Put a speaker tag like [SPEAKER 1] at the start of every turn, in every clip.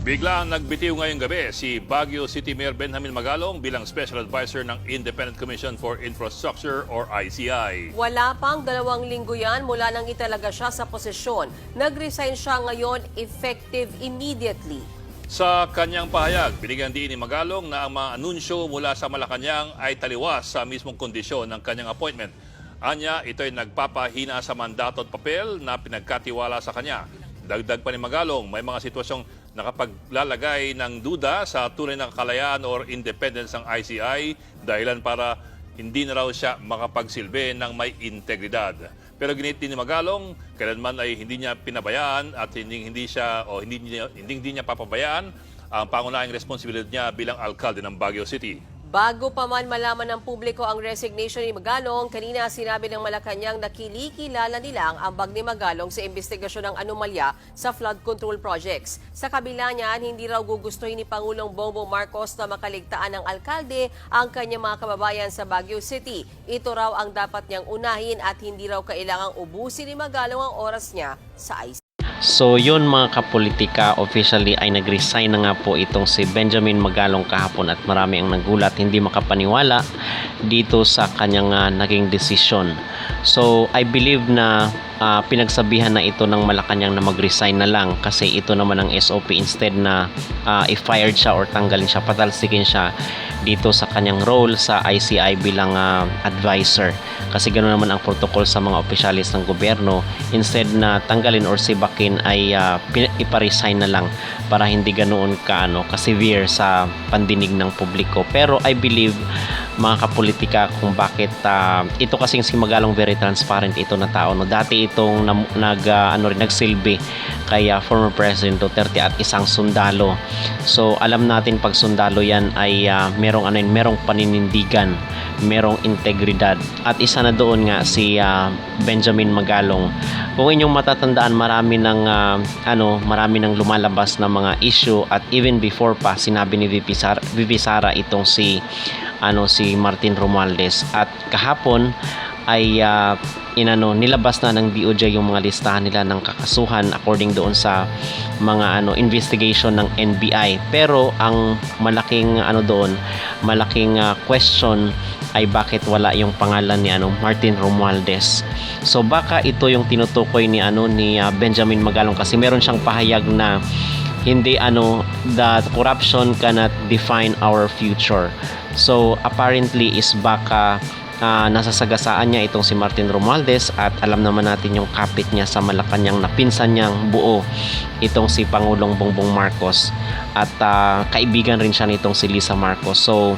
[SPEAKER 1] Biglang nagbitiw ngayong gabi si Baguio City Mayor Benjamin Magalong bilang Special Advisor ng Independent Commission for Infrastructure or ICI.
[SPEAKER 2] Wala pang dalawang linggo yan mula nang italaga siya sa posisyon. Nag-resign siya ngayon effective immediately.
[SPEAKER 1] Sa kanyang pahayag, binigyan din ni Magalong na ang mga anunsyo mula sa Malacanang ay taliwas sa mismong kondisyon ng kanyang appointment. Anya, ito ay nagpapahina sa mandato at papel na pinagkatiwala sa kanya. Dagdag pa ni Magalong, may mga sitwasyong nakapaglalagay ng duda sa tunay na kalayaan or independence ng ICI dahilan para hindi na raw siya makapagsilbi ng may integridad. Pero ginit ni Magalong, kailanman ay hindi niya pinabayaan at hindi hindi siya o hindi hindi, hindi niya papabayaan ang pangunahing responsibilidad niya bilang alkalde ng Baguio City.
[SPEAKER 2] Bago pa man malaman ng publiko ang resignation ni Magalong, kanina sinabi ng Malacanang na kilikilala nilang ang bag ni Magalong sa investigasyon ng anomalya sa flood control projects. Sa kabila niyan, hindi raw gugustuhin ni Pangulong Bongbong Marcos na makaligtaan ng alkalde ang kanyang mga kababayan sa Baguio City. Ito raw ang dapat niyang unahin at hindi raw kailangang ubusin ni Magalong ang oras niya sa.
[SPEAKER 3] So yun mga kapolitika, officially ay nag-resign na nga po itong si Benjamin Magalong kahapon at marami ang nagulat, hindi makapaniwala dito sa kanyang ah, naging desisyon. So I believe na ah, pinagsabihan na ito ng Malacanang na mag-resign na lang kasi ito naman ang SOP instead na ah, i-fired siya or tanggalin siya, patalsikin siya dito sa kanyang role sa ICI bilang ah, advisor. Kasi ganoon naman ang protocol sa mga opisyalis ng gobyerno. Instead na tanggalin or sibakin ay pin- iparesign na lang para hindi ganoon ka ano, ka-severe sa pandinig ng publiko. Pero I believe mga kapolitika kung bakit ah, ito kasing si Magalong very transparent ito na tao no? Dati itong nam- nag ah, ano rin nagsilbi kay ah, former President Duterte at isang sundalo. So alam natin pag sundalo yan ay ah, merong ano merong paninindigan merong integridad. At isa na doon nga si ah, Benjamin Magalong. Kung inyong matatandaan marami ng ah, ano marami ng lumalabas na mga issue at even before pa sinabi ni VP Sara, VP Sara itong si ano si Martin Romualdez. At kahapon ay ah, inano nilabas na ng DOJ yung mga listahan nila ng kakasuhan according doon sa mga ano investigation ng NBI pero ang malaking ano doon malaking ah, question ay bakit wala yung pangalan ni ano Martin Romualdez. So baka ito yung tinutukoy ni ano ni ah, Benjamin Magalong kasi meron siyang pahayag na hindi ano that corruption cannot define our future. So apparently is baka ah, nasasagasaan niya itong si Martin Romualdez at alam naman natin yung kapit niya sa Malacanang na pinsan niyang buo itong si Pangulong Bongbong Marcos at ah, kaibigan rin siya nitong si Lisa Marcos. So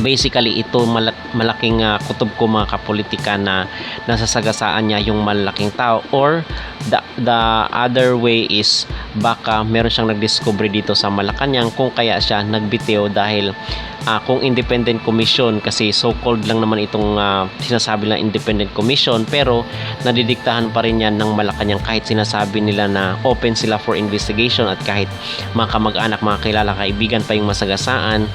[SPEAKER 3] basically ito malak- malaking ah, kutob ko mga kapolitika na nasasagasaan niya yung malaking tao. Or the, the other way is baka meron siyang nagdiscover dito sa Malacanang kung kaya siya nagbitiw dahil ah, kung independent commission. Kasi so-called lang naman itong ah, sinasabi ng independent commission. Pero nadidiktahan pa rin yan ng Malacanang kahit sinasabi nila na open sila for investigation at kahit mga kamag-anak, mga kilala, kaibigan pa yung masagasaan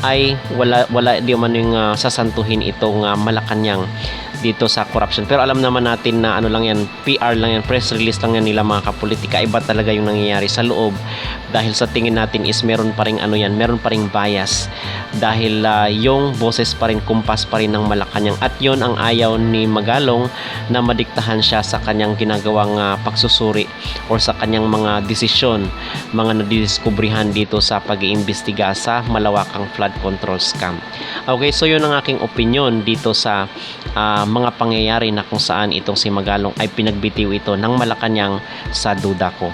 [SPEAKER 3] ay wala wala di man yung ah, sasantuhin itong ah, Malacanang dito sa corruption. Pero alam naman natin na ano lang yan, PR lang yan, press release lang yan nila mga kapolitika. Iba talaga yung nangyayari sa loob dahil sa tingin natin is meron pa ring ano yan, meron pa ring bias dahil ah, yung boses pa rin, kumpas pa rin ng Malacanang at yon ang ayaw ni Magalong na madiktahan siya sa kanyang ginagawang ah, pagsusuri or sa kanyang mga desisyon, mga nadidiskubrihan dito sa pag-iimbestiga sa malawakang flood control scam. Okay, so yun ang aking opinion dito sa ah, mga pangyayari na kung saan itong si Magalong ay pinagbitiw ito ng Malacanang sa duda ko.